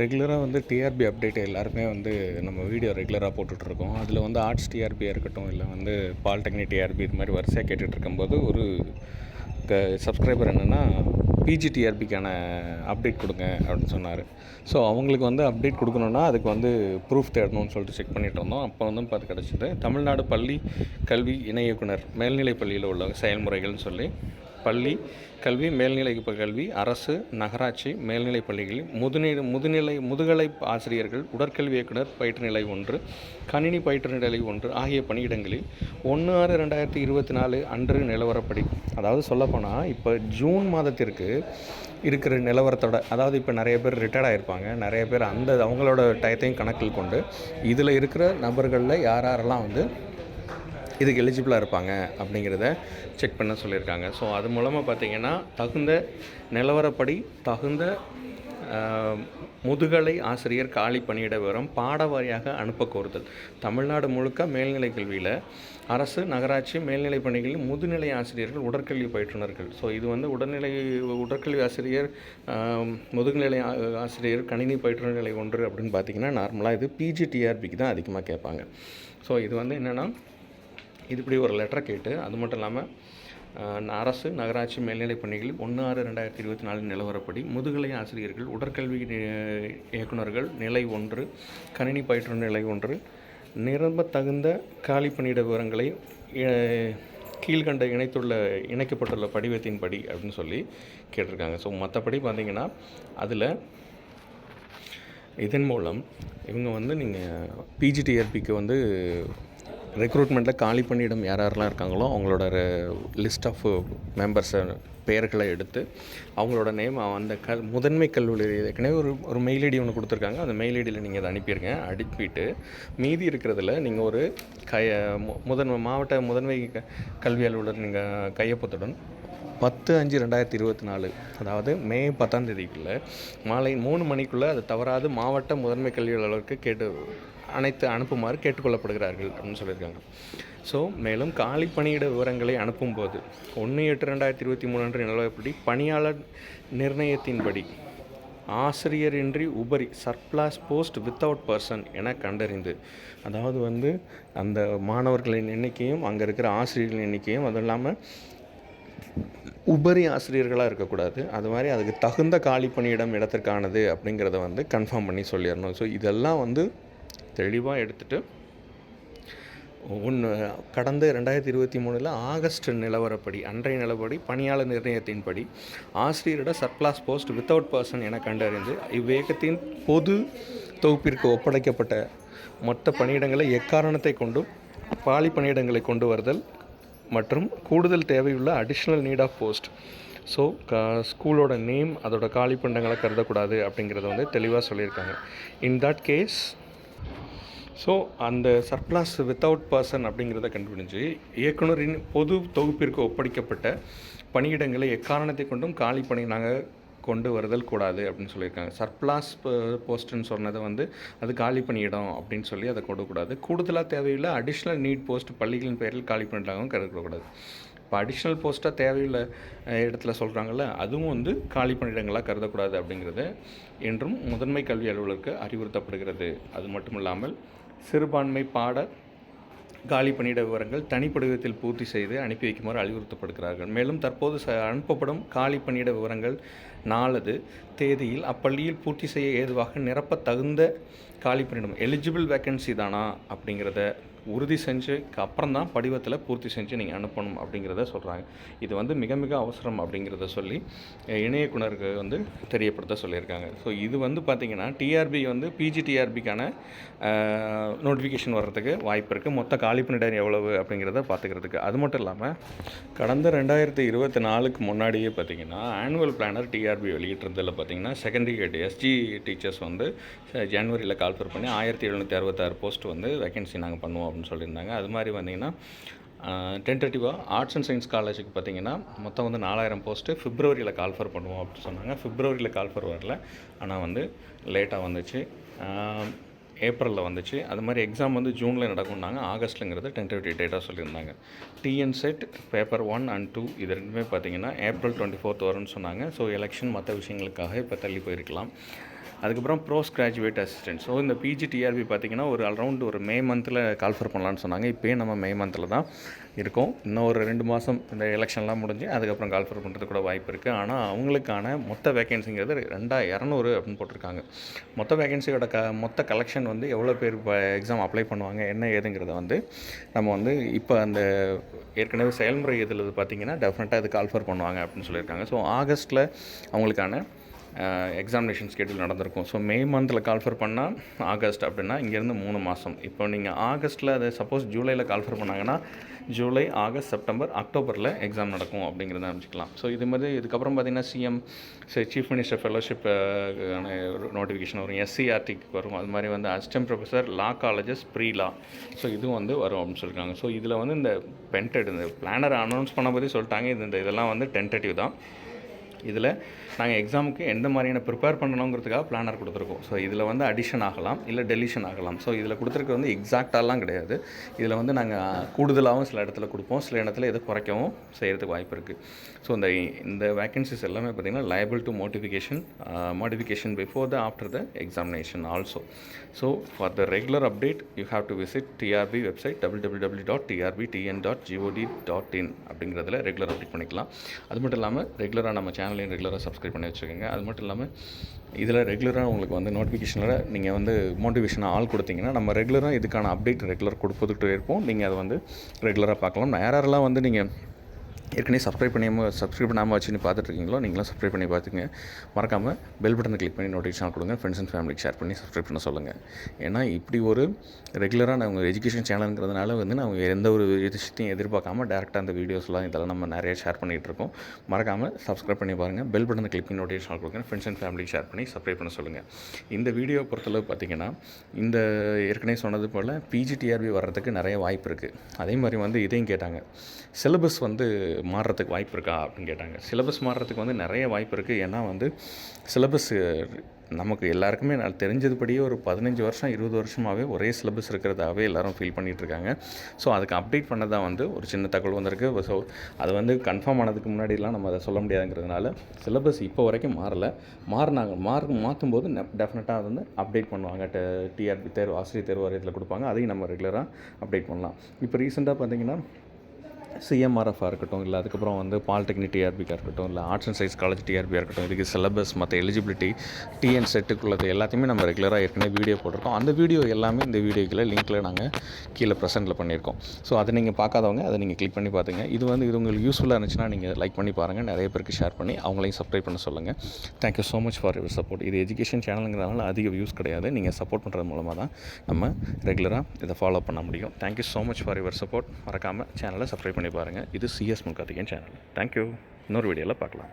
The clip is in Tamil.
ரெகுலராக வந்து டிஆர்பி அப்டேட் எல்லாருமே வந்து நம்ம வீடியோ ரெகுலராக போட்டுட்ருக்கோம். அதில் வந்து ஆர்ட்ஸ் டிஆர்பியாக இருக்கட்டும் இல்லை வந்து பாலிடெக்னிக் டிஆர்பி இது மாதிரி வரிசையாக கேட்டுட்டு இருக்கும்போது ஒரு க சப்ஸ்கிரைபர் என்னென்னா பிஜிடிஆர்பிக்கான அப்டேட் கொடுங்க அப்படின்னு சொன்னார். ஸோ அவங்களுக்கு வந்து அப்டேட் கொடுக்கணுன்னா அதுக்கு வந்து ப்ரூஃப் தேடணும்னு சொல்லிட்டு செக் பண்ணிட்டு இருந்தோம் அப்போ வந்து பார்த்து கிடச்சிது தமிழ்நாடு பள்ளி கல்வி இணை இயக்குனர் மேல்நிலைப் பள்ளியில் உள்ள செயல்முறைகள்னு சொல்லி பள்ளி கல்வி மேல்நிலை கல்வி அரசு நகராட்சி மேல்நிலைப் பள்ளிகளில் முதுநிலை முதுநிலை முதுகலை ஆசிரியர்கள் உடற்கல்வி இயக்குனர் பயிற்றுநிலை ஒன்று கணினி பயிற்றுநிலை ஒன்று ஆகிய பணியிடங்களில் ஒன்று ஆறு ரெண்டாயிரத்தி இருபத்தி நாலு அன்று நிலவரப்படி அதாவது சொல்லப்போனால் இப்போ ஜூன் மாதத்திற்கு இருக்கிற நிலவரத்தோட அதாவது இப்போ நிறைய பேர் ரிட்டையர்ட் ஆகிருப்பாங்க நிறைய பேர் அந்த அவங்களோட டயத்தையும் கணக்கில் கொண்டு இதில் இருக்கிற நபர்களில் யார் யாரெல்லாம் வந்து இதுக்கு எலிஜிபிளாக இருப்பாங்க அப்படிங்கிறத செக் பண்ண சொல்லியிருக்காங்க. ஸோ அது மூலமாக பார்த்தீங்கன்னா தகுந்த நிலவரப்படி தகுந்த முதுகலை ஆசிரியர் காலி பணியிட விவரம் பாட வாரியாக அனுப்ப கோருதல். தமிழ்நாடு முழுக்க மேல்நிலை கல்வியில் அரசு நகராட்சி மேல்நிலை பணிகளில் முதுநிலை ஆசிரியர்கள் உடற்கல்வி பயிற்றுனர்கள். ஸோ இது வந்து உடல்நிலை உடற்கல்வி ஆசிரியர் முதுநிலை ஆசிரியர் கணினி பயிற்றுனர் நிலை ஒன்று அப்படின்னு பார்த்தீங்கன்னா நார்மலாக இது பிஜிடிஆர்பிக்கு தான் அதிகமாக கேட்பாங்க. ஸோ இது வந்து என்னென்னா இது இப்படி ஒரு லெட்டர் கேட்டு அது மட்டும் இல்லாமல் அரசு நகராட்சி மேல்நிலைப் பணிகளில் ஒன்று ஆறு ரெண்டாயிரத்தி இருபத்தி நாலு நிலவரப்படி முதுகலை ஆசிரியர்கள் உடற்கல்வி இயக்குநர்கள் இயக்குனர்கள் நிலை ஒன்று கணினி பயிற்று நிலை ஒன்று நிரம்ப தகுந்த காலி பணியிட விவரங்களை கீழ்கண்ட இணைத்துள்ள இணைக்கப்பட்டுள்ள படிவத்தின்படி அப்படின்னு சொல்லி கேட்டிருக்காங்க. ஸோ மற்றபடி பார்த்தீங்கன்னா அதில் இதன் மூலம் இவங்க வந்து நீங்கள் பிஜிடிஆர்பிக்கு வந்து ரெக்ரூட்மெண்ட்டில் காலி பணியிடம் யார் யாரெல்லாம் இருக்காங்களோ அவங்களோட லிஸ்ட் ஆஃப் மெம்பர்ஸை பெயர்களை எடுத்து அவங்களோட நேம் அந்த கல் முதன்மை கல்லூரி ஏற்கனவே ஒரு ஒரு மெயில் ஐடி ஒன்று கொடுத்துருக்காங்க. அந்த மெயில் ஐடியில் நீங்கள் அதை அனுப்பிடுங்க அனுப்பிட்டு மீதி இருக்கிறதுல நீங்கள் ஒரு கைய மு- முதன்மை மாவட்ட முதன்மை க- கல்வி அலுவலர் நீங்கள் கையொப்பத்துடன் பத்து அஞ்சு ரெண்டாயிரத்தி இருபத்தி நாலு அதாவது மே பத்தாம் தேதிக்குள்ளே மாலை மூணு மணிக்குள்ளே அது தவறாது. மாவட்ட முதன்மை கல்வி அலுவலருக்கு கேட்டு அனைத்து அனுப்புமாறு கேட்டுக்கொள்ளப்படுகிறார்கள் அப்படின்னு சொல்லியிருக்காங்க. ஸோ மேலும் காலி பணியிட விவரங்களை அனுப்பும்போது ஒன்று எட்டு ரெண்டாயிரத்தி இருபத்தி மூணு அன்று நிலவரப்படி பணியாளர் நிர்ணயத்தின்படி ஆசிரியரின்றி உபரி சர்ப்ளாஸ் போஸ்ட் வித்தவுட் பர்சன் என கண்டறிந்து அதாவது வந்து அந்த மாணவர்களின் எண்ணிக்கையும் அங்கே இருக்கிற ஆசிரியர்களின் எண்ணிக்கையும் அதுவும் இல்லாமல் உபரி ஆசிரியர்களாக இருக்கக்கூடாது. அது மாதிரி அதுக்கு தகுந்த காலி பணியிடம் இடத்திற்கானது அப்படிங்கிறத வந்து கன்ஃபார்ம் பண்ணி சொல்லிடணும். ஸோ இதெல்லாம் வந்து தெளிவாக எடுத்துகிட்டு ஒன்று கடந்த ரெண்டாயிரத்தி இருபத்தி மூணில் ஆகஸ்ட் நிலவரப்படி அன்றைய நிலவரப்படி பணியாளர் நிர்ணயத்தின்படி ஆசிரியரிட சர்ப்ளாஸ் போஸ்ட் வித்தவுட் பர்சன் என கண்டறிந்து இவ்வேகத்தின் பொது தொகுப்பிற்கு ஒப்படைக்கப்பட்ட மொத்த பணியிடங்களை எக்காரணத்தை கொண்டும் பாலி பணியிடங்களை கொண்டு வருதல் மற்றும் கூடுதல் தேவையுள்ள additional need of post so க ஸ்கூலோட நேம் அதோட காலி பண்டங்களை கருதக்கூடாது அப்படிங்கிறத வந்து தெளிவாக சொல்லியிருக்காங்க. இன் தட் கேஸ் ஸோ அந்த சர்ப்ளாஸ் வித்தவுட் பர்சன் அப்படிங்கிறத கண்டுபிடிச்சு இயக்குனரின் பொது தொகுப்பிற்கு ஒப்படைக்கப்பட்ட பணியிடங்களை எக்காரணத்தை கொண்டும் காலி பணி நாங்கள் கொண்டு வருதல் கூடாது அப்படின்னு சொல்லியிருக்காங்க. சர்ப்ளாஸ் போஸ்ட்டுன்னு சொன்னதை வந்து அது காலி பணியிடம் அப்படின்னு சொல்லி அதை கொடுக்கூடாது கூடுதலாக தேவையுள்ள அடிஷ்னல் நீட் போஸ்ட் பள்ளிகளின் பெயரில் காலி பண்ணிட்டாகவும் கருதக்கூடாது. இப்போ அடிஷ்னல் போஸ்ட்டாக தேவையுள்ள இடத்துல சொல்கிறாங்கல்ல அதுவும் வந்து காலி பணியிடங்களாக கருதக்கூடாது அப்படிங்கிறது என்றும் முதன்மை கல்வி அலுவலருக்கு அறிவுறுத்தப்படுகிறது. அது மட்டும் இல்லாமல் சிறுபான்மை பாட காலி பணியிட விவரங்கள் தனிப்படுவத்தில் பூர்த்தி செய்து அனுப்பி வைக்குமாறு அறிவுறுத்தப்படுகிறார்கள். மேலும் தற்போது ச அனுப்பப்படும் காலி பணியிட விவரங்கள் நாலது. தேதியில் அப்பள்ளியில் பூர்த்தி செய்ய ஏதுவாக நிரப்ப தகுந்த காலி பணியிடம் எலிஜிபிள் வேக்கன்சி தானா அப்படிங்கிறத உறுதி செஞ்சுக்கு அப்புறம் தான் படிவத்தில் பூர்த்தி செஞ்சு நீங்கள் அனுப்பணும் அப்படிங்கிறத சொல்கிறாங்க இது வந்து மிக மிக அவசரம் அப்படிங்கிறத சொல்லி இணையக்குணருக்கு இணையக்குனருக்கு வந்து தெரியப்படுத்த சொல்லியிருக்காங்க. ஸோ இது வந்து பார்த்திங்கன்னா டிஆர்பி வந்து பிஜிடிஆர்பிக்கான நோட்டிஃபிகேஷன் வர்றதுக்கு வாய்ப்பு இருக்குது மொத்த காலி பணியிடம் எவ்வளவு அப்படிங்கிறத பார்த்துக்கிறதுக்கு அது மட்டும் இல்லாமல் கடந்த ரெண்டாயிரத்தி இருபத்தி நாலுக்கு முன்னாடியே பார்த்தீங்கன்னா ஆனுவல் பிளானர் டிஆர்பி வெளியிட்டிருந்ததில் பார்த்தீங்கன்னா செகண்டரி கேட் எஸ்ஜி டீச்சர்ஸ் வந்து ஜனவரியில் கால்ஃபர் பண்ணி ஆயிரத்தி எழுநூற்றி அறுபத்தாறு போஸ்ட் வந்து வேகன்சி நாங்கள் பண்ணுவோம் அப்படின்னு சொல்லியிருந்தாங்க. அது மாதிரி வந்தீங்கன்னா டென்டேட்டிவாக ஆர்ட்ஸ் அண்ட் சயின்ஸ் காலேஜுக்கு பார்த்தீங்கன்னா மொத்தம் வந்து நாலாயிரம் போஸ்ட்டு ஃபிப்ரவரியில் கால்ஃபர் பண்ணுவோம் அப்படின்னு சொன்னாங்க. ஃபிப்ரவரியில் கால்ஃபர் வரல. ஆனால் வந்து லேட்டாக வந்துச்சு. ஏப்ரலில் வந்துச்சு. அது மாதிரி எக்ஸாம் வந்து ஜூனில் நடக்கும்னாங்க. ஆகஸ்ட்டுங்கிறது டென்டேட்டிவ் டேட்டாக சொல்லியிருந்தாங்க. TN SET paper one and two இது ரெண்டுமே பார்த்தீங்கன்னா ஏப்ரல் டுவெண்ட்டி ஃபோர்த் வரும்னு சொன்னாங்க. ஸோ எலெக்ஷன் மற்ற விஷயங்களுக்காக இப்போ தள்ளி போயிருக்கலாம். அதுக்கப்புறம் ப்ரோஸ் கிராஜுவேட் அசிஸ்டன்ட் ஸோ இந்த பிஜி டிஆர்பி பார்த்தீங்கன்னா ஒரு அரௌண்ட் ஒரு மே மந்தில் கால்ஃபர் பண்ணலான்னு சொன்னாங்க. இப்போயே நம்ம மே மந்தில் தான் இருக்கோம். இன்னும் ஒரு ரெண்டு மாதம் இந்த எலெக்ஷன்லாம் முடிஞ்சு அதுக்கப்புறம் கால்ஃபர் பண்ணுறது கூட வாய்ப்பு இருக்குது ஆனால் அவங்களுக்கான மொத்த வேகன்சிங்கிறது ரெண்டா இரநூறு அப்படின்னு போட்டிருக்காங்க. மொத்த வேகன்சியோட க மொத்த கலெக்ஷன் வந்து எவ்வளோ பேர் இப்போ எக்ஸாம் அப்ளை பண்ணுவாங்க என்ன ஏதுங்கிறத வந்து நம்ம வந்து இப்போ அந்த ஏற்கனவே செயல்முறை இதில் பார்த்தீங்கன்னா டெஃபினட்டாக இது கால்ஃபர் பண்ணுவாங்க அப்படின்னு சொல்லியிருக்காங்க. ஸோ ஆகஸ்ட்டில் அவங்களுக்கான எக்ஸாமினேஷன் ஸ்கெடியூல் நடந்திருக்கும். ஸோ மே மந்தில் கால்ஃபர் பண்ணால் ஆகஸ்ட் அப்படின்னா இங்கேருந்து மூணு மாதம் இப்போ நீங்கள் ஆகஸ்ட்டில் அதை சப்போஸ் ஜூலையில் கால்ஃபர் பண்ணாங்கன்னா ஜூலை ஆகஸ்ட் செப்டம்பர் அக்டோபரில் எக்ஸாம் நடக்கும் அப்படிங்கிறத அமைச்சிக்கலாம் ஸோ இது மாதிரி இதுக்கப்புறம் பார்த்தீங்கன்னா CM chief minister fellowship notification வரும். எஸ்சிஆர்டிக்கு வரும். அது மாதிரி வந்து assistant professor law colleges pre law so இதுவும் வந்து வரும் அப்படின்னு சொல்லியிருக்காங்க. ஸோ இதில் வந்து இந்த பென்டெட் இந்த பிளானர் அனௌன்ஸ் பண்ண போதே சொல்லிட்டாங்க. இது இந்த இதெல்லாம் வந்து டென்டேட்டிவ் தான். இதில் நாங்கள் எக்ஸாமுக்கு எந்த மாதிரியான ப்ரிப்பேர் பண்ணணுங்கிறதுக்காக பிளானர் கொடுத்துருக்கோம். ஸோ இதில் வந்து அடிஷன் ஆகலாம் இல்லை டெலிஷன் ஆகலாம். ஸோ இதில் கொடுத்துருக்க வந்து எக்ஸாக்டாலாம் கிடையாது. இதில் வந்து நாங்கள் கூடுதலாகவும் சில இடத்துல கொடுப்போம். சில இடத்துல எதை குறைக்கவும் செய்கிறதுக்கு வாய்ப்பு இருக்குது ஸோ இந்த இந்த வேக்கன்சிஸ் எல்லாமே பார்த்திங்கன்னா liable to modification modification before the after the examination also so for the regular update you have to visit TRB website double W W dot TRB TN dot GOT dot in அப்படிங்கிறதுல ரெகுலர் அப்டேட் பண்ணிக்கலாம். அது மட்டும் இல்லாமல் ரெகுலராக நம்ம சேனலையும் ரெகுலராக சப்ஸ்கிரைப் பண்ணி வச்சுக்கோங்க. அது மட்டும் இல்லாமல் இதில் ரெகுலராக உங்களுக்கு வந்து நோட்டிஃபிகேஷனில் நீங்கள் வந்து மோட்டிவேஷனாக ஆள் கொடுத்தீங்கன்னா நம்ம ரெகுலராக இதுக்கான அப்டேட் ரெகுலர் கொடுத்துக்கிட்டே இருப்போம் நீங்கள் அதை வந்து ரெகுலராக பார்க்கலாம். யாரெல்லாம் வந்து நீங்கள் ஏற்கனவே சப்ஸ்கிரைப் பண்ணியாமல் சப்ஸ்கிரைப் பண்ணாமல் வச்சுன்னு பார்த்துட்ருக்கீங்களோ நீங்களும் சப்ஸ்கிரைப் பண்ணி பார்த்துங்க மறக்காமல் பெல் பட்டனை கிளிக் பண்ணி நோட்டிஃபிகேஷன் கொடுங்க. ஃப்ரெண்ட்ஸ் அண்ட் ஃபேமிலிக்கு ஷேர் பண்ணி சப்ஸ்கிரைப் பண்ண சொல்லுங்கள் ஏன்னா இப்படி ஒரு ரெகுலராக நாங்கள் எஜுகேஷன் சேனலுங்கிறதுனால வந்து நாங்கள் எந்த ஒரு விஷயத்தையும் எதிர்பார்க்காம டேரெக்டாக அந்த வீடியோஸ்லாம் இதெல்லாம் நம்ம நிறைய ஷேர் பண்ணிகிட்டு இருக்கோம். மறக்காமல் சப்ஸ்கிரைப் பண்ணி பாருங்கள் பெல் பட்டனை கிளிக் பண்ணி நோட்டிஃபிகேஷன் கொடுங்க. ஃப்ரெண்ட்ஸ் அண்ட் ஃபேமிலிக்கு ஷேர் பண்ணி சப்ஸ்கிரைப் பண்ண சொல்லுங்கள் இந்த வீடியோ பொறுத்தளவு பார்த்தீங்கன்னா இந்த ஏற்கனவே சொன்னது போல் பிஜிடிஆர்பி வர்றதுக்கு நிறைய வாய்ப்பு இருக்குது அதே மாதிரி வந்து இதையும் கேட்டாங்க. சிலபஸ் வந்து மாறுறதுக்கு வாய்ப்பு இருக்கா அப்படின்னு கேட்டாங்க. சிலபஸ் மாறுறதுக்கு வந்து நிறைய வாய்ப்பு இருக்குது ஏன்னா வந்து சிலபஸ் நமக்கு எல்லாருக்குமே நான் தெரிஞ்சதுபடியே ஒரு பதினஞ்சு வருஷம் இருபது வருஷமாகவே ஒரே சிலபஸ் இருக்கிறதாவே எல்லாரும் ஃபீல் பண்ணிகிட்டு இருக்காங்க. ஸோ அதுக்கு அப்டேட் பண்ண தான் வந்து ஒரு சின்ன தகவல் வந்திருக்கு. ஸோ அது வந்து கன்ஃபார்ம் ஆனதுக்கு முன்னாடிலாம் நம்ம அதை சொல்ல முடியாதுங்கிறதுனால சிலபஸ் இப்போ வரைக்கும் மாறலை. மாறினாங்க மார்க் மாற்றும் போது டெஃபினட்டாக வந்து அப்டேட் பண்ணுவாங்க. டிஆர்பி தேர்வு ஆசிரியர் தேர்வு வாரியத்தில் கொடுப்பாங்க. அதையும் நம்ம ரெகுலராக அப்டேட் பண்ணலாம். இப்போ ரீசெண்டாக பார்த்தீங்கன்னா சிஎம்ஆர்எஃபாக இருக்கட்டும் இல்லை அதுக்கப்புறம் வந்து பாலிடெக்னிக் டிஆர்பிக்காக இருக்கட்டும் இல்லை ஆர்ட்ஸ் அண்ட் சயின்ஸ் காலேஜ் டிஆர்பியாக இருக்கட்டும் இதுக்கு சிலபஸ் மற்ற எலிஜிபிலிட்டி டிஎன் செட்டுக்குள்ளது எல்லாத்தையுமே நம்ம ரெகுலராக ஏற்கனவே வீடியோ போட்டிருக்கோம். அந்த வீடியோ எல்லாமே இந்த வீடியோக்கில் லிங்க்கில் நாங்கள் கீழே ப்ரெசென்ட்டில் பண்ணியிருக்கோம். ஸோ அதை நீங்கள் பார்க்காதவங்க அதை நீங்கள் கிளிக் பண்ணி பார்த்துங்க இது வந்து இது உங்களுக்கு யூஸ்ஃபுல்லாக இருந்துச்சுன்னா நீங்கள் லைக் பண்ணி பாருங்கள் நிறைய பேருக்கு ஷேர் பண்ணி அவங்களையும் சப்ஸ்கிரைப் பண்ண சொல்லுங்கள் thank you so much for your support இது எஜுகேஷன் சேனலுங்கிறதுனால அதிக வியூஸ் கிடையாது. நீங்கள் சப்போர்ட் பண்ணுறது மூலமாக தான் நம்ம ரெகுலராக இதை ஃபாலோ பண்ண முடியும். Thank you so much for your support மறக்காமல் சேனலை சப்ஸ்கிரைப் பண்ணி பாருங்கள் இது சிஎஸ் முல்கார்த்திகேயன் சேனல் தேங்க்யூ இன்னொரு வீடியோவில் பார்க்கலாம்.